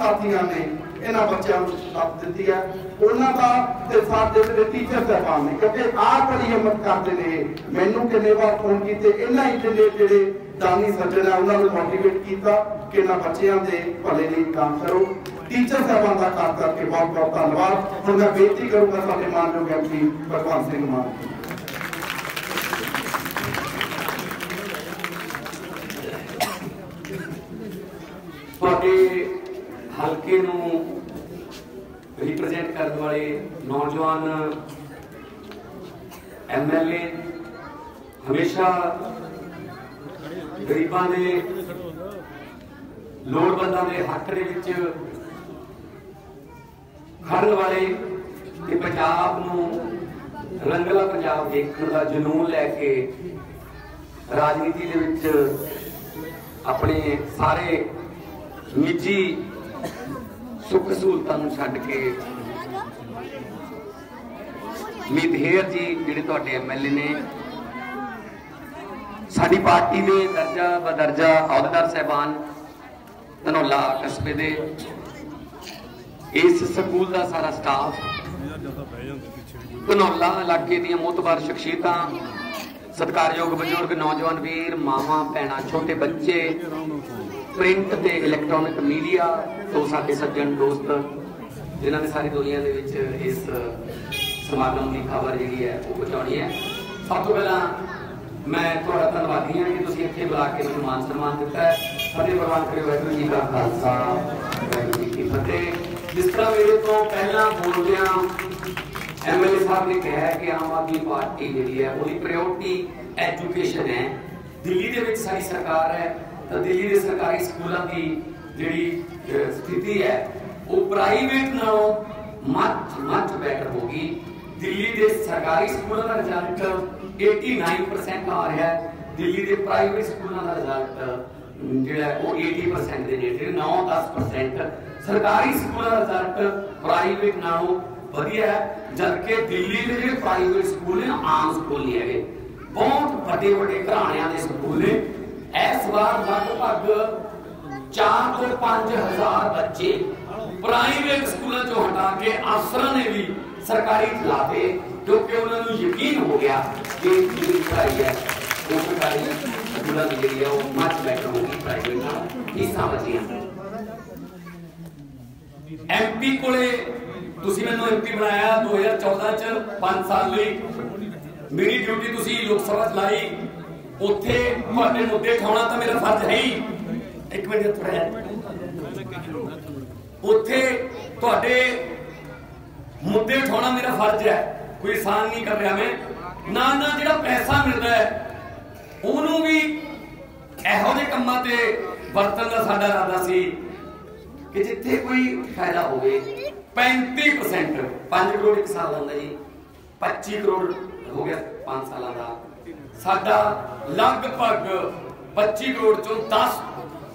ਸਾਥੀਆਂ ਨੇ ਇਹਨਾਂ ਬੱਚਿਆਂ ਨੂੰ ਸ਼ਿਕਾਇਤ ਦਿੱਤੀ ਹੈ। ਉਹਨਾਂ ਦਾ ਤੇ ਸਾਡੇ ਜਿਹੜੇ ਟੀਚਰ ਸਾਹਿਬਾਨ ਨੇ ਕਿਉਂਕਿ ਆਪ ਬੜੀ ਹਿੰਮਤ ਕਰਦੇ ਨੇ। ਮੈਨੂੰ ਕਿੰਨੇ ਵਾਰ ਫੋਨ ਕੀਤੇ, ਇਹਨਾਂ ਹੀ ਜਿਹੜੇ ਜਿਹੜੇ ਦਾਨੀ ਸੱਜਣ ਆ, ਉਹਨਾਂ ਨੂੰ ਮੋਟੀਵੇਟ ਕੀਤਾ ਕਿ ਇਹਨਾਂ ਬੱਚਿਆਂ ਦੇ ਭਲੇ ਲਈ ਕੰਮ ਕਰੋ। ਟੀਚਰ ਸਾਹਿਬਾਨ ਦਾ ਖਾਸ ਕਰਕੇ ਬਹੁਤ ਬਹੁਤ ਧੰਨਵਾਦ। ਹੁਣ ਮੈਂ ਬੇਨਤੀ ਕਰੂੰਗਾ ਸਾਡੇ ਮਾਨਯੋਗ ਐਮਪੀ ਭਗਵੰਤ ਸਿੰਘ ਮਾਨ ਜੀ। ਤੁਹਾਡੇ ਹਲਕੇ ਨੂੰ ਰਿਪਰੈਜ਼ੈਂਟ ਕਰਨ ਵਾਲੇ ਨੌਜਵਾਨ ਐਮਐਲਏ ਹਮੇਸ਼ਾ ਗਰੀਬਾਂ ਦੇ ਲੋੜਵੰਦਾਂ ਦੇ ਹੱਕ ਦੇ ਵਿੱਚ ਖੜਨ ਵਾਲੇ ਤੇ ਪੰਜਾਬ ਨੂੰ ਰੰਗਲਾ ਪੰਜਾਬ ਦੇਖਣ ਦਾ ਜਨੂਨ ਲੈ ਕੇ ਰਾਜਨੀਤੀ ਦੇ ਵਿੱਚ ਆਪਣੇ ਸਾਰੇ ਨਿੱਜੀ ਸੁੱਖ ਸਹੂਲਤਾਂ ਨੂੰ ਛੱਡ ਕੇ ਮਿਤਹੇਰ ਜੀ ਜਿਹੜੇ ਤੁਹਾਡੇ ਐਮਐਲਏ ਨੇ, ਸਾਡੀ ਪਾਰਟੀ ਦੇ ਦਰਜਾ ਬਦਰਜਾ ਅਹੁਦੇਦਾਰ ਸਹਿਬਾਨ ਧਨੋਲਾ ਕਸਬੇ ਦੇ, ਇਸ ਸਕੂਲ ਦਾ ਸਾਰਾ ਸਟਾਫ ਧਨੌਲਾ ਇਲਾਕੇ ਦੀਆਂ ਮੋਤਬਾਰ ਸ਼ਖਸੀਅਤਾਂ ਸਤਿਕਾਰਯੋਗ ਬਜ਼ੁਰਗ ਨੌਜਵਾਨ ਵੀਰ, ਮਾਵਾਂ, ਭੈਣਾਂ, ਛੋਟੇ ਬੱਚੇ, ਪ੍ਰਿੰਟ ਤੇ ਇਲੈਕਟ੍ਰੋਨਿਕ ਮੀਡੀਆ ਤੋਂ ਸਾਡੇ ਸੱਜਣ ਦੋਸਤ, ਜਿਨ੍ਹਾਂ ਨੇ ਸਾਰੀ ਦੁਨੀਆ ਦੇ ਵਿੱਚ ਇਸ ਸਮਾਗਮ ਦੀ ਖਬਰ ਜਿਹੜੀ ਹੈ ਉਹ ਪਹੁੰਚਾਉਣੀ ਹੈ। ਸਭ ਤੋਂ ਪਹਿਲਾਂ ਮੈਂ ਤੁਹਾਡਾ ਧੰਨਵਾਦੀ ਹਾਂ ਕਿ ਤੁਸੀਂ ਇੱਥੇ ਬੁਲਾ ਕੇ ਮੈਨੂੰ ਮਾਨ ਸਨਮਾਨ ਦਿੱਤਾ ਹੈ। ਫਤਿਹ ਪ੍ਰਵਾਨ ਕਰਿਓ, ਵਾਹਿਗੁਰੂ ਜੀ ਦਾ ਖਾਲਸਾ, ਵਾਹਿਗੁਰੂ ਜੀ ਕੀ ਫਤਿਹ। ਜਿਸ ਤਰ੍ਹਾਂ ਮੇਰੇ ਤੋਂ ਪਹਿਲਾਂ ਬੋਲਦਿਆਂ ਐਮਐਲਏ ਸਾਹਿਬ ਨੇ ਕਿਹਾ ਕਿ ਆਮ ਆਦਮੀ ਪਾਰਟੀ ਜਿਹੜੀ ਹੈ, ਉਹਦੀ ਪ੍ਰਾਇੋਰਟੀ ਐਜੂਕੇਸ਼ਨ ਹੈ। ਦਿੱਲੀ ਦੇ ਵਿੱਚ ਸਾਡੀ ਸਰਕਾਰ ਹੈ, ਤਾਂ ਦਿੱਲੀ ਦੇ ਸਰਕਾਰੀ ਸਕੂਲਾਂ ਦੀ ਜਿਹੜੀ ਸਥਿਤੀ ਹੈ, ਉਹ ਪ੍ਰਾਈਵੇਟ ਨਾਲੋਂ ਮੱਚ ਮੱਚ ਬੈਟਰ ਹੋਗੀ ਦਿੱਲੀ ਦੇ ਸਰਕਾਰੀ ਸਕੂਲਾਂ ਦਾ ਰਿਜ਼ਲਟ 89% ਆ ਰਿਹਾ ਹੈ। ਦਿੱਲੀ ਦੇ ਪ੍ਰਾਈਵੇਟ ਸਕੂਲਾਂ ਦਾ ਰਿਜ਼ਲਟ ਜਿਹੜਾ ਉਹ 80% ਦੇ ਨੇੜੇ 9-10% ਸਰਕਾਰੀ ਸਕੂਲਾਂ ਦਾ ਰਿਜ਼ਲਟ ਪ੍ਰਾਈਵੇਟ ਨਾਲੋਂ ਵਧੀਆ ਹੈ, ਜਦਕਿ ਦਿੱਲੀ ਦੇ ਜਿਹੜੇ ਪ੍ਰਾਈਵੇਟ ਸਕੂਲ ਨੇ, ਆਮ ਸਕੂਲ ਨਹੀਂ ਹੈਗੇ। ਬਹੁਤ ਵੱਡੇ ਵੱਡੇ ਘਰਾਣਿਆਂ ਦੇ ਸਕੂਲ ਨੇ। ਇਸ ਵਾਰ ਲਗਭਗ 4 ਤੋਂ 5000 ਬੱਚੇ ਪ੍ਰਾਈਵੇਟ ਸਕੂਲਾਂ ਚੋਂ ਹਟਾ ਕੇ ਅਫਸਰਾਂ ਨੇ ਵੀ ਸਰਕਾਰੀ ਖਿਲਾਫੇ ਕਿਉਂਕਿ ਉਹਨਾਂ ਨੂੰ ਯਕੀਨ ਹੋ ਗਿਆ ਕਿ ਜਿਹੜੀ ਪੜ੍ਹਾਈ ਹੈ, ਉਹ ਸਰਕਾਰੀ ਸਕੂਲਾਂ ਦੀ ਜਿਹੜੀ ਹੈ, ਉਹ ਮੱਚ ਬੈਟਰ ਹੋਗੀ ਪ੍ਰਾਈਵੇਟ ਨਾਲ। ਫੀਸਾਂ ਬਚੀਆਂ ਐਮਪੀ ਕੋਲੇ ਤੁਸੀਂ ਮੈਨੂੰ ਐਮਪੀ ਬਣਾਇਆ 2014 ਚ 5 ਸਾਲ ਲਈ। ਮੇਰੀ ਡਿਊਟੀ ਤੁਸੀਂ ਲੋਕ ਸਭਾ ਚਲਾਈ ਉੱਥੇ ਤੁਹਾਡੇ ਮੁੱਦੇ ਉਠਾਉਣਾ ਤਾਂ ਮੇਰਾ ਫਰਜ਼ ਹੈ ਹੀ। ਇੱਕ ਮਿੰਟ ਥੋੜਾ ਉੱਥੇ ਤੁਹਾਡੇ ਮੁੱਦੇ ਉਠਾਉਣਾ ਮੇਰਾ ਫਰਜ਼ ਹੈ। ਕੋਈ ਆਸਾਨ ਨਹੀਂ ਕਰ ਰਿਹਾ ਮੈਂ। ਨਾ ਨਾ ਜਿਹੜਾ ਪੈਸਾ ਮਿਲਦਾ ਹੈ, ਉਹਨੂੰ ਵੀ ਇਹੋ ਜਿਹੇ ਕੰਮਾਂ ਤੇ ਵਰਤਣ ਦਾ ਸਾਡਾ ਇਰਾਦਾ ਸੀ ਕਿ ਜਿੱਥੇ ਕੋਈ ਫਾਇਦਾ ਹੋਵੇ। 35% 5 ਕਰੋੜ ਇੱਕ ਸਾਲ ਆਉਂਦਾ ਜੀ। 25 ਕਰੋੜ ਹੋ ਗਿਆ 5 ਸਾਲਾਂ ਦਾ। ਸਾਡਾ ਲਗਭਗ 25 ਕਰੋੜ ਚੋਂ 10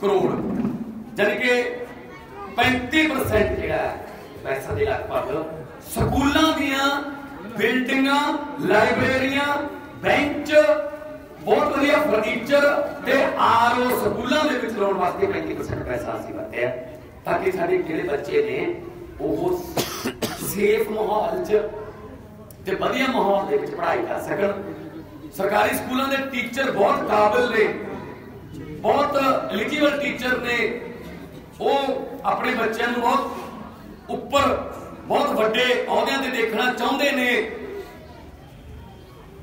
ਕਰੋੜ। ਜਾਨੀ ਕਿ 35% ਜਿਹੜਾ ਪੈਸਾ ਦੇ ਲਗਭਗ ਸਕੂਲਾਂ ਦੀਆਂ ਬਿਲਡਿੰਗਾਂ, ਲਾਇਬ੍ਰੇਰੀਆਂ, ਬੈਂਚ, ਬਹੁਤ ਵਧੀਆ ਫਰਨੀਚਰ ਤੇ ਆਰਓ ਸਕੂਲਾਂ ਦੇ ਵਿੱਚ ਲਾਉਣ ਵਾਸਤੇ 35% ਪੈਸਾ ਅਸੀਂ ਵਰਤਿਆ। ਤਾਂ ਕਿ ਸਾਡੇ ਜਿਹੜੇ ਬੱਚੇ ਨੇ ਉਹ ਸੇਫ ਮਾਹੌਲ 'ਚ ਤੇ ਵਧੀਆ ਮਾਹੌਲ ਦੇ ਵਿੱਚ ਪੜ੍ਹਾਈ ਕਰ ਸਕਣ। ਸਰਕਾਰੀ ਸਕੂਲਾਂ ਦੇ ਟੀਚਰ ਬਹੁਤ ਕਾਬਿਲ ਨੇ। ਬਹੁਤ ਐਲੀਜੀਬਲ ਟੀਚਰ ਨੇ। ਉਹ ਆਪਣੇ ਬੱਚਿਆਂ ਨੂੰ ਬਹੁਤ ਉੱਪਰ ਬਹੁਤ ਵੱਡੇ ਅਹੁਦਿਆਂ ਤੇ ਦੇਖਣਾ ਚਾਹੁੰਦੇ ਨੇ।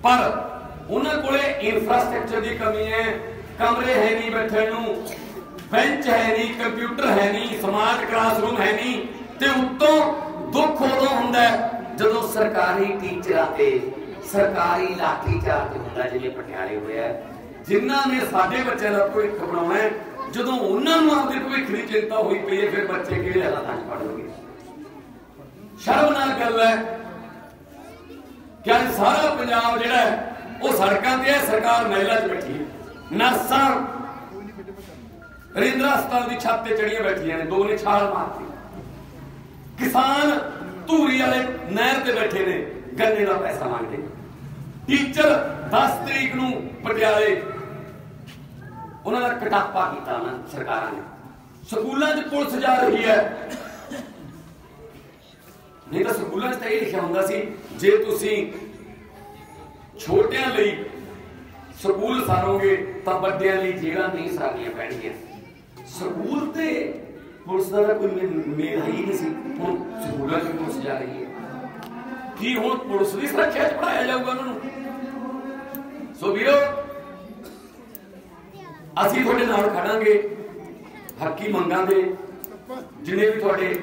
ਪਰ ਉਹਨਾਂ ਕੋਲੇ ਇਨਫਰਾਸਟ੍ਰਕਚਰ ਦੀ ਕਮੀ ਹੈ। ਕਮਰੇ ਹੈ ਨਹੀਂ ਬੈਠਣ ਨੂੰ। ਬੈਂਚ ਹੈ ਨਹੀਂ, ਕੰਪਿਊਟਰ ਹੈ ਨਹੀਂ ਸਮਾਰਟ ਕਲਾਸਰੂਮ ਹੈ ਨਹੀਂ। ਤੇ ਉੱਤੋਂ ਦੁੱਖ ਉਦੋਂ ਹੁੰਦਾ ਜਦੋਂ ਸਰਕਾਰੀ ਟੀਚਰਾਂ ਤੇ, ਸਰਕਾਰੀ ਲਾਠੀ ਚਾਰਜ ਹੁੰਦਾ, ਜਿਵੇਂ ਪਟਿਆਲੇ ਹੋਇਆ ਹੈ। ਜਿਨ੍ਹਾਂ ਨੇ ਸਾਡੇ ਬੱਚਿਆਂ ਦਾ ਭਵਿੱਖ ਬਣਾਉਣਾ ਜਦੋਂ ਉਹਨਾਂ ਨੂੰ ਆਪਦੇ ਭਵਿੱਖ ਦੀ ਚਿੰਤਾ ਹੋਈ ਪਈ ਹੈ, ਫਿਰ ਬੱਚੇ ਕਿਹੜੇ ਹਾਲਾਤਾਂ 'ਚ ਪੜ੍ਹਨਗੇ ਸ਼ਰਮਨਾਕ ਗੱਲ ਹੈ ਕਿ ਅੱਜ ਸਾਰਾ ਪੰਜਾਬ ਜਿਹੜਾ ਹੈ, ਉਹ ਸੜਕਾਂ ਤੇ ਹੈ, ਸਰਕਾਰ ਮਹਿਲਾ 'ਚ ਬੈਠੀ ਹੈ। ਨਰਸਾਂ ਰਿੰਦਰਾ ਹਸਪਤਾਲ ਦੀ ਛੱਤ ਤੇ ਚੜੀਆਂ ਬੈਠੀਆਂ ਨੇ, ਦੋ ਨੇ ਛਾਲ ਮਾਰਤੀ। ਕਿਸਾਨ ਧੂਰੀ ਵਾਲੇ ਨਹਿਰ ਤੇ ਬੈਠੇ ਨੇ, ਗੰਨੇ ਦਾ ਪੈਸਾ ਮੰਗਦੇ ਟੀਚਰ 10 ਤਰੀਕ ਨੂੰ ਪਟਿਆਲੇ। ਉਹਨਾਂ ਦਾ ਕਟਾਪਾ ਕੀਤਾ ਉਹਨਾਂ ਸਰਕਾਰਾਂ ਨੇ। ਸਕੂਲਾਂ 'ਚ ਪੁਲਿਸ ਜਾ ਰਹੀ ਹੈ। ਨਹੀਂ ਤਾਂ ਸਕੂਲਾਂ 'ਚ ਤਾਂ ਇਹ ਲਿਖਿਆ ਹੁੰਦਾ ਸੀ, ਜੇ ਤੁਸੀਂ ਛੋਟਿਆਂ ਲਈ ਸਕੂਲ ਸਾਰੋਗੇ, ਤਾਂ ਵੱਡਿਆਂ ਲਈ ਜੇਲ੍ਹਾਂ ਨਹੀਂ ਸਾਰਨੀਆਂ ਪੈਣਗੀਆਂ। ਸਕੂਲ ਤੇ ਪੁਲਿਸ ਦਾ ਤਾਂ ਕੋਈ ਮੇ- ਮੇਲ ਹੈ ਹੀ ਨਹੀਂ ਸੀ। ਹੁਣ ਸਕੂਲਾਂ 'ਚ ਪੁਲਿਸ ਜਾ ਰਹੀ ਹੈ ਕੀ ਹੁਣ ਪੁਲਿਸ ਦੀ ਸੁਰੱਖਿਆ 'ਚ ਪੜਾਇਆ ਜਾਊਗਾ ਉਹਨਾਂ ਨੂੰ? ਸੋ ਵੀਰੋ, ਅਸੀਂ ਤੁਹਾਡੇ ਨਾਲ ਖੜਾਂਗੇ, ਹੱਕੀ ਮੰਗਾਂ ਦੇ ਜਿੰਨੇ ਵੀ ਤੁਹਾਡੇ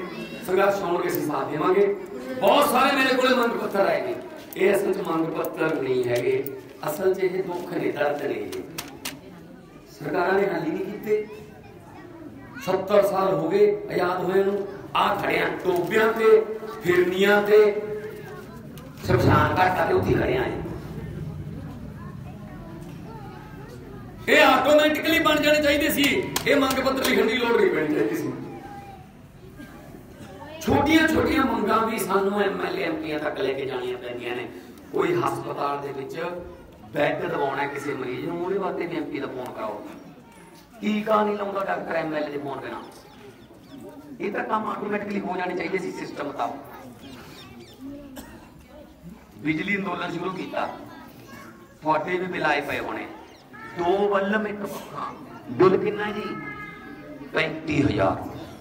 ਸੰਘਰਸ਼ ਹੋਣਗੇ ਅਸੀਂ ਸਾਥ ਦੇਵਾਂਗੇ। ਬਹੁਤ ਸਾਰੇ ਮੇਰੇ ਕੋਲੇ ਮੰਗ ਪੱਤਰ ਆਏ ਨੇ। ਇਹ ਅਸਲ 'ਚ ਮੰਗ ਪੱਤਰ ਨਹੀਂ ਹੈਗੇ। ਅਸਲ 'ਚ ਇਹ ਦੁੱਖ ਨੇ, ਦਰਦ ਨੇ ਸਰਕਾਰਾਂ ਨੇ ਹੱਲ ਹੀ ਨਹੀਂ ਕੀਤੇ। 70 ਸਾਲ ਹੋ ਗਏ ਆਜ਼ਾਦ ਹੋਏ ਨੂੰ। ਆ ਖੜਿਆ ਟੋਬਿਆਂ ਤੇ, ਫਿਰਨੀਆਂ ਤੇ, ਸ਼ਮਸ਼ਾਨ ਘਾਟਾਂ ਤੇ ਉੱਥੇ ਖੜੇ ਆਏ ਇਹ ਆਟੋਮੈਟਿਕਲੀ ਬਣ ਜਾਣੇ ਚਾਹੀਦੇ ਸੀ। ਇਹ ਮੰਗ ਪੱਤਰ ਲਿਖਣ ਦੀ ਲੋੜ ਨਹੀਂ ਪੈਣੀ ਚਾਹੀਦੀ ਸੀ। ਛੋਟੀਆਂ ਛੋਟੀਆਂ ਮੰਗਾਂ ਵੀ ਸਾਨੂੰ ਐਮਐਲਏ ਐਮਪੀਆਂ ਤੱਕ ਲੈ ਕੇ ਜਾਣੀਆਂ ਪੈਂਦੀਆਂ ਨੇ। ਕੋਈ ਹਸਪਤਾਲ ਦੇ ਵਿੱਚ ਬੈੱਡ ਦਵਾਉਣਾ ਕਿਸੇ ਮਰੀਜ਼ ਨੂੰ, ਉਹਦੇ ਵਾਸਤੇ ਵੀ ਐਮਪੀ ਦਾ ਫੋਨ ਕਰਾਓ। ਟੀਕਾ ਨਹੀਂ ਲਾਉਂਦਾ ਡਾਕਟਰ ਐਮਐਲਏ ਦੇ ਫੋਨ ਬਿਨਾ? ਇਹ ਤਾਂ ਕੰਮ ਆਟੋਮੈਟਿਕਲੀ ਹੋ ਜਾਣੇ ਚਾਹੀਦੇ ਸੀ ਸਿਸਟਮ ਮੁਤਾਬਕ ਬਿਜਲੀ ਅੰਦੋਲਨ ਸ਼ੁਰੂ ਕੀਤਾ। ਤੁਹਾਡੇ ਵੀ ਬਿੱਲ ਪਏ ਹੋਣੇ। ਦੋ ਬੱਲਮ ਇੱਕ ਪੱਖਾ। ਬਿੱਲ ਕਿੰਨਾ ਜੀ? 35000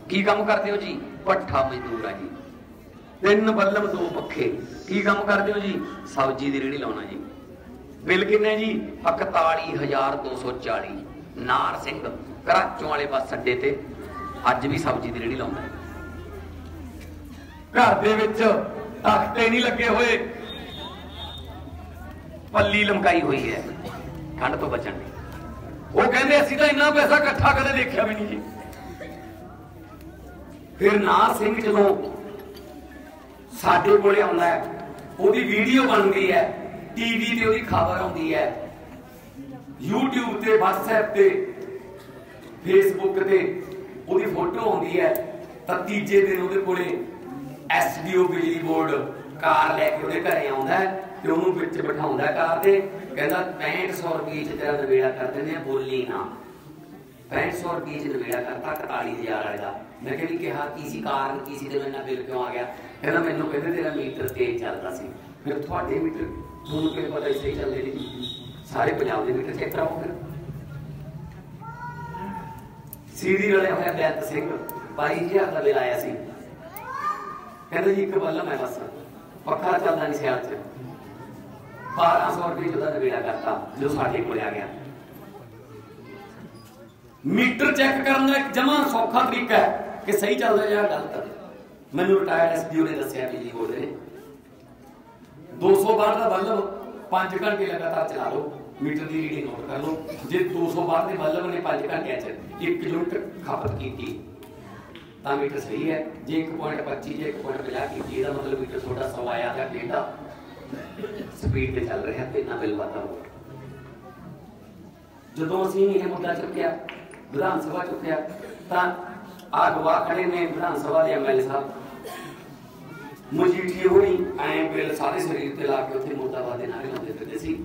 ਕੀ ਕੰਮ ਕਰਦੇ ਹੋ ਜੀ? ਪੱਠਾ ਮਜ਼ਦੂਰ ਆ ਜੀ। ਤਿੰਨ ਬੱਲਮ ਦੋ ਪੱਖੇ। ਕੀ ਕੰਮ ਕਰਦੇ ਹੋ ਜੀ? ਸਬਜ਼ੀ ਦੀ ਰੇਹੜੀ ਲਾਉਣਾ ਜੀ। ਬਿੱਲ ਕਿੰਨਾ ਜੀ? 41240 ਨਾਰ ਸਿੰਘ, ਕਰਾਚੋਂ ਵਾਲੇ ਬੱਸ ਅੱਡੇ ਤੇ। ਅੱਜ ਵੀ ਸਬਜ਼ੀ ਦੀ ਰੇੜੀ ਲਾਉਂਦਾ। ਘਰ ਦੇ ਵਿੱਚ ਤਖਤੇ ਨਹੀਂ ਲੱਗੇ ਹੋਏ। ਪੱਲੀ ਲਮਕਾਈ ਹੋਈ ਹੈ। ਠੰਡ ਤੋਂ ਬਚਣ ਲਈ। ਉਹ ਕਹਿੰਦੇ, ਅਸੀਂ ਤਾਂ ਇੰਨਾ ਪੈਸਾ ਇਕੱਠਾ ਕਦੇ ਦੇਖਿਆ ਵੀ ਨਹੀਂ ਜੀ। ਫਿਰ ਨਾਰ ਸਿੰਘ ਜਦੋਂ ਸਾਡੇ ਕੋਲੇ ਆਉਂਦਾ ਹੈ, ਉਹਦੀ ਵੀਡੀਓ ਬਣਦੀ ਹੈ। ਟੀਵੀ ਤੇ ਉਹਦੀ ਖਬਰ ਆਉਂਦੀ ਹੈ। YouTube ਤੇ, WhatsApp ਤੇ, Facebook ਤੇ। ਉਹਦੀ ਫੋਟੋ ਆਉਂਦੀ ਹੈ ਤਾਂ ਤੀਜੇ ਦਿਨ ਉਹਦੇ ਕੋਲੇ ਐਸਡੀਓ ਬਿਜਲੀ ਬੋਰਡ ਕਾਰ ਲੈ ਕੇ ਉਹਦੇ ਘਰੇ ਆਉਂਦਾ ਤੇ ਉਹਨੂੰ ਵਿੱਚ ਬਿਠਾਉਂਦਾ ਕਾਰ ਤੇ, ਕਹਿੰਦਾ 6500 ਰੁਪਏ ਚ ਤੇਰਾ ਨਵੇੜਾ ਕਰ ਦਿੰਦੇ ਆ ਬੋਲੀ ਨਾ। 6500 ਰੁਪਏ ਚ ਨਵੇੜਾ ਕਰਤਾ 41000 ਵਾਲੇ। ਦਾ ਮੈਂ ਕਿਹਾ ਵੀ ਕਿਹਾ ਕੀ ਕਾਰਨ ਕੀ ਸੀ, ਤੇ ਬਿੱਲ ਕਿਉਂ ਆ ਗਿਆ? ਕਹਿੰਦਾ ਮੈਨੂੰ ਕਹਿੰਦੇ ਤੇਰਾ ਮੀਟਰ ਤੇਜ਼ ਚੱਲਦਾ ਸੀ। ਫਿਰ ਤੁਹਾਡੇ ਮੀਟਰ, ਤੁਹਾਨੂੰ ਕਿਵੇਂ ਪਤਾ ਸਹੀ ਚੱਲਦੇ ਨੇ? ਸਾਰੇ ਪੰਜਾਬ ਦੇ ਮੀਟਰ ਚੈੱਕ ਕਰਾਓ ਫਿਰ। ਸੀਡੀ ਰਲਿਆ ਹੋਇਆ ਬੈਤ ਸਿੰਘ 22000 ਦਾ ਬਿੱਲ ਆਇਆ ਸੀ। ਕਹਿੰਦਾ ਜੀ ਇੱਕ ਬੱਲਮ ਹੈ ਬਸ, ਪੱਖਾ ਚੱਲਦਾ ਨਹੀਂ ਸਿਆਲ ਚ। 1200 ਰੁਪਏ ਜਿਹਦਾ ਨਵੇੜਾ ਕਰਤਾ, ਜੋ ਸਾਡੇ ਕੋਲ ਆ ਗਿਆ। ਮੀਟਰ ਚੈੱਕ ਕਰਨ ਦਾ ਇੱਕ ਜਮਾ ਸੌਖਾ ਤਰੀਕਾ ਹੈ ਕਿ ਸਹੀ ਚੱਲਦਾ ਜਾਂ ਗਲਤ। ਹੈ ਮੈਨੂੰ ਰਿਟਾਇਰਡ ਐਸਡੀਓ ਨੇ ਦੱਸਿਆ ਬਿਜਲੀ ਬੋਰਡ ਦੇ 200 ਵਾਟ ਦਾ ਬਲਬ 5 ਘੰਟੇ ਲਗਾਤਾਰ ਚਲਾ ਲਓ। ਮੀਟਰ ਦੀ ਰੀਡਿੰਗ ਨੋਟ ਕਰ ਲਓ। ਜੇ 200 ਵਾਟ ਦੇ ਬਲਬ ਨੇ 5 ਘੰਟਿਆਂ 'ਚ 1 ਯੂਨਿਟ ਖਪਤ ਕੀਤੀ, ਤਾਂ ਮੀਟਰ ਸਹੀ ਹੈ। ਜੇ 1.25 ਜੇ 1.50 ਕੀਤੀ, ਇਹਦਾ ਮਤਲਬ ਮੀਟਰ ਤੁਹਾਡਾ ਸਵਾਇਆ ਜਾਂ ਡੇਟਾ ਸਪੀਡ ਤੇ ਚੱਲ ਰਿਹਾ ਤੇ ਨਾ ਬਿੱਲ ਵਾਤਾ ਹੋ ਜਦੋਂ ਅਸੀਂ ਇਹ ਮੁੱਦਾ ਚੁੱਕਿਆ, ਵਿਧਾਨ ਸਭਾ ਚੁੱਕਿਆ, ਤਾਂ ਆ ਗਵਾ ਖੜੇ ਨੇ ਵਿਧਾਨ ਸਭਾ ਦੇ ਐਮਐਲਏ ਸਾਹਿਬ। ਮਜੀਠੀ ਹੋਣੀ ਐਂ ਬਿੱਲ ਸਾਰੇ ਸਰੀਰ ਤੇ ਲਾ ਕੇ ਉੱਥੇ ਮੁਰਦਾਬਾਦ ਦੇ ਨਾਰੇ ਲਾਉਂਦੇ ਫਿਰਦੇ ਸੀ।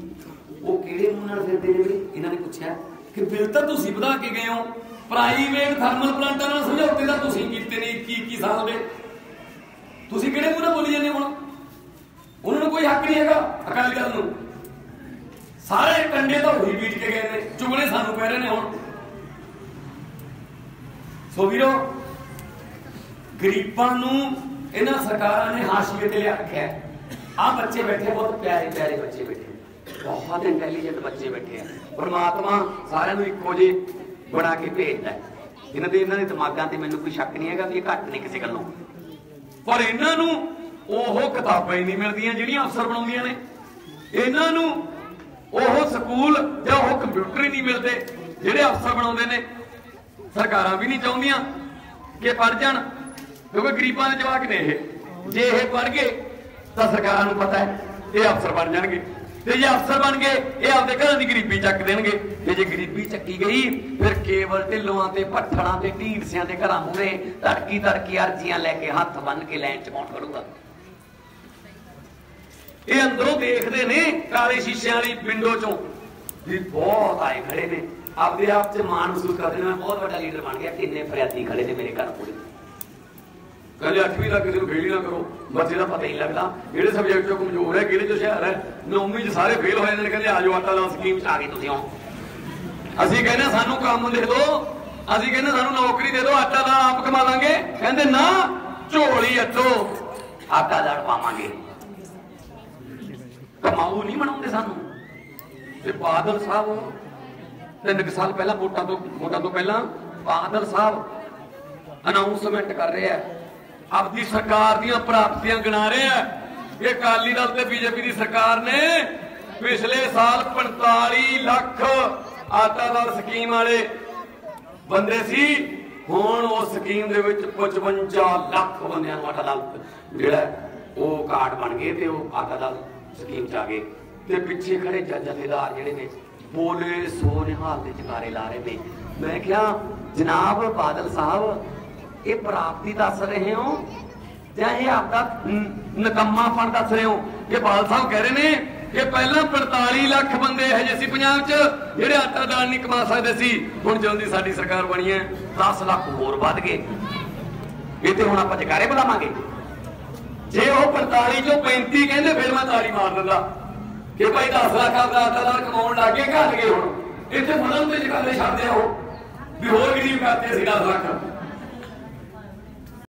ਉਹ ਕਿਹੜੇ ਮੂੰਹ ਨਾਲ ਫਿਰਦੇ ਨੇ ਇਹਨਾਂ ਨੇ ਪੁੱਛਿਆ ਕਿ ਬਿੱਲ ਤਾਂ ਤੁਸੀਂ ਵਧਾ ਕੇ ਗਏ ਹੋ। ਪ੍ਰਾਈਵੇਟ ਥਰਮਲ ਪਲਾਂਟਾਂ ਨਾਲ ਸਮਝੌਤੇ ਤਾਂ ਤੁਸੀਂ ਕੀਤੇ ਨੇ 21 21 ਸਾਲ ਦੇ। ਤੁਸੀਂ ਕਿਹੜੇ ਮੂੰਹ ਨਾਲ ਬੋਲੀ ਜਾਂਦੇ ਹੋ ਹੁਣ? ਉਹਨਾਂ ਨੂੰ ਕੋਈ ਹੱਕ ਨਹੀਂ ਹੈਗਾ ਅਕਾਲੀ ਦਲ ਨੂੰ। ਸਾਰੇ ਕੰਡੇ ਤਾਂ ਹੋਈ ਬੀਟ ਕੇ ਗਏ ਨੇ, ਚੁਗਲੇ ਸਾਨੂੰ ਕਹਿ ਰਹੇ ਨੇ ਹੁਣ। ਸੋ ਵੀਰੋ, ਗਰੀਬਾਂ ਨੂੰ ਇਹਨਾਂ ਸਰਕਾਰਾਂ ਨੇ ਹਾਸ਼ੀਏ ਤੇ ਲਿਆ ਰੱਖਿਆ। ਆ ਬੱਚੇ ਬੈਠੇ, ਬਹੁਤ ਪਿਆਰੇ ਪਿਆਰੇ ਬੱਚੇ ਬੈਠੇ ਬਹੁਤ ਇੰਟੈਲੀਜੈਂਟ ਬੱਚੇ ਬੈਠੇ ਆ, ਪਰਮਾਤਮਾ ਸਾਰਿਆਂ ਨੂੰ ਇੱਕੋ ਜਿਹੇ ਬਣਾ ਕੇ ਭੇਜਦਾ ਹੈ। ਇਹਨਾਂ ਦੇ ਇਹਨਾਂ ਦੇ ਦਿਮਾਗਾਂ ਤੇ ਮੈਨੂੰ ਕੋਈ ਸ਼ੱਕ ਨਹੀਂ ਹੈਗਾ ਵੀ ਇਹ ਘੱਟ ਨਹੀਂ ਕਿਸੇ ਗੱਲੋਂ। ਪਰ ਇਹਨਾਂ ਨੂੰ ਉਹ ਕਿਤਾਬਾਂ ਹੀ ਨਹੀਂ ਮਿਲਦੀਆਂ ਜਿਹੜੀਆਂ ਅਫਸਰ ਬਣਾਉਂਦੀਆਂ ਨੇ। ਇਹਨਾਂ ਨੂੰ ਉਹ ਸਕੂਲ ਜਾਂ ਉਹ ਕੰਪਿਊਟਰ ਹੀ ਨਹੀਂ ਮਿਲਦੇ ਜਿਹੜੇ ਅਫਸਰ ਬਣਾਉਂਦੇ ਨੇ। ਸਰਕਾਰਾਂ ਵੀ ਨਹੀਂ ਚਾਹੁੰਦੀਆਂ ਕਿ ਪੜ ਜਾਣ, ਕਿਉਂਕਿ ਗਰੀਬਾਂ ਦੇ ਜਵਾਕ ਨੇ ਇਹ। ਜੇ ਇਹ ਪੜ ਗਏ ਤਾਂ ਸਰਕਾਰਾਂ ਨੂੰ ਪਤਾ ਹੈ ਇਹ ਅਫਸਰ ਬਣ ਜਾਣਗੇ। ਤੇ ਜੇ ਅਫਸਰ ਬਣ ਗਏ, ਇਹ ਆਪਦੇ ਘਰਾਂ ਦੀ ਗਰੀਬੀ ਚੱਕ ਦੇਣਗੇ। ਤੇ ਜੇ ਗਰੀਬੀ ਚੱਕੀ ਗਈ, ਫਿਰ ਕੇਵਲ ਢਿੱਲੋਆਂ ਤੇ ਪੱਠੜਾਂ ਤੇ ਢੀਂਡਸਿਆਂ ਦੇ ਘਰਾਂ ਮੂਹਰੇ ਤੜਕੀ ਤੜਕੀ ਅਰਜ਼ੀਆਂ ਲੈ ਕੇ ਹੱਥ ਬੰਨ ਕੇ ਲੈਣ ਚ ਕੌਣ ਖੜੂਗਾ? ਇਹ ਅੰਦਰੋਂ ਦੇਖਦੇ ਨੇ ਕਾਲੇ ਸ਼ੀਸ਼ਿਆਂ ਵਾਲੀ ਵਿੰਡੋ ਚੋਂ ਵੀ ਬਹੁਤ ਆਏ ਖੜੇ ਨੇ। ਆਪਦੇ ਆਪ 'ਚ ਮਾਣ ਮਹਿਸੂਸ ਕਰਦੇ ਨੇ, ਮੈਂ ਬਹੁਤ ਵੱਡਾ ਲੀਡਰ ਬਣ ਗਿਆ, ਕਿੰਨੇ ਫਰਿਆਦੀ ਖੜੇ ਨੇ ਮੇਰੇ ਘਰ ਕੋਲ ਕਹਿੰਦੇ 8ਵੀਂ ਦਾ ਕਿਸੇ ਨੂੰ ਫੇਲ ਹੀ ਨਾ ਕਰੋ। ਬੱਚੇ ਦਾ ਪਤਾ ਹੀ ਲੱਗਦਾ। ਕਿਹੜੇ ਸਬਜੈਕਟ ਚੋਂ ਕਮਜ਼ੋਰ ਹੈ ਕਿਹੜੇ ਚੋਂ ਹੁਸ਼ਿਆਰ ਹੈ? ਨੌਵੀਂ 'ਚ ਸਾਰੇ ਫੇਲ ਹੋ ਨੇ, ਕਹਿੰਦੇ ਆਜੋ ਆਟਾ ਦਾ ਸਕੀਮ 'ਚ ਆ ਗਏ ਤੁਸੀਂ ਹੋ ਅਸੀਂ ਕਹਿੰਦੇ ਸਾਨੂੰ ਕੰਮ ਦੇ ਦਿਓ। ਅਸੀਂ ਕਹਿੰਦੇ ਸਾਨੂੰ ਨੌਕਰੀ ਦੇ ਦਿਓ, ਆਟਾ ਦਾ ਆਪ ਕਮਾ ਲਾਂਗੇ। ਕਹਿੰਦੇ ਨਾ, ਝੋਲੀ ਅੱਟੋ ਆਟਾ ਦਾਲ ਪਾਵਾਂਗੇ। ਕਮਾਊ ਨਹੀਂ ਬਣਾਉਂਦੇ ਸਾਨੂੰ। ਤੇ ਬਾਦਲ ਸਾਹਿਬ, ਤਿੰਨ ਕੁ ਸਾਲ ਪਹਿਲਾਂ ਵੋਟਾਂ ਤੋਂ ਵੋਟਾਂ ਤੋਂ ਪਹਿਲਾਂ ਬਾਦਲ ਸਾਹਿਬ ਅਨਾਉਂਸਮੈਂਟ ਕਰ ਰਿਹਾ ਹੈ ਆਪਦੀ ਸਰਕਾਰ ਦੀਆਂ ਪ੍ਰਾਪਤੀਆਂ ਗਿਣਾ ਰਿਹਾ ਹੈ ਇਹ ਅਕਾਲੀ ਦਲ ਤੇ ਬੀਜੇਪੀ ਦੀ ਸਰਕਾਰ ਨੇ ਪਿਛਲੇ ਸਾਲ 45 ਲੱਖ ਆਟਾ ਦਾਲ ਸਕੀਮ ਵਾਲੇ ਬੰਦੇ ਸੀ। ਹੁਣ ਉਹ ਸਕੀਮ ਦੇ ਵਿੱਚ 55 ਲੱਖ ਬੰਦਿਆਂ ਨੂੰ ਆਟਾ ਦਾਲ ਜਿਹੜਾ ਉਹ ਕਾਰਡ ਬਣ ਗਏ ਤੇ ਉਹ ਆਟਾ ਦਾਲ ਸਕੀਮ ਚ ਆ ਗਏ। ਤੇ ਪਿੱਛੇ ਖੜੇ ਜਥੇਦਾਰ ਜਿਹੜੇ ਨੇ, ਬੋਲੇ ਸੋ ਨਿਹਾਲ ਦੇ ਚਕਾਰੇ ਲਾ ਰਹੇ ਨੇ। ਮੈਂ ਕਿਹਾ, ਜਨਾਬ ਬਾਦਲ ਸਾਹਿਬ ਇਹ ਪ੍ਰਾਪਤੀ ਦੱਸ ਰਹੇ ਹੋ? ਜਾਂ ਇਹ ਆਪਦਾ ਨਕੰਮਾਪਣ ਦੱਸ ਰਹੇ ਹੋ? ਕਿ ਬਾਲ ਸਾਹਿਬ ਕਹਿ ਰਹੇ ਨੇ ਕਿ ਪਹਿਲਾਂ 45 ਲੱਖ ਬੰਦੇ ਇਹੋ ਸੀ ਪੰਜਾਬ 'ਚ, ਜਿਹੜੇ ਆਟਾ ਦਾਲ ਨਹੀਂ ਕਮਾ ਸਕਦੇ ਸੀ। ਹੁਣ ਜਦੋਂ ਦੀ ਸਾਡੀ ਸਰਕਾਰ ਬਣੀ ਹੈ 10 ਲੱਖ ਹੋਰ ਵੱਧ ਗਏ। ਇਹ ਤੇ ਹੁਣ ਆਪਾਂ ਜਕਾਰੇ ਬੁਲਾਵਾਂਗੇ। ਜੇ ਉਹ 45 ਚੋਂ 35 ਕਹਿੰਦੇ, ਫਿਰ ਮੈਂ ਤਾੜੀ ਮਾਰ ਦਿੰਦਾ। ਕਿ ਭਾਈ 10 ਲੱਖ ਆਪਦਾ ਆਟਾ ਦਾਲ ਕਮਾਉਣ ਲੱਗੇ ਘੱਟ ਗਏ ਹੁਣ। ਇੱਥੇ ਫੜਨ ਤੇ ਜਗਾਲੇ ਛੱਡਦੇ ਆ ਉਹ। ਵੀ ਹੋਰ ਗਰੀਬ ਕਰਦੇ ਅਸੀਂ 10 ਲੱਖ।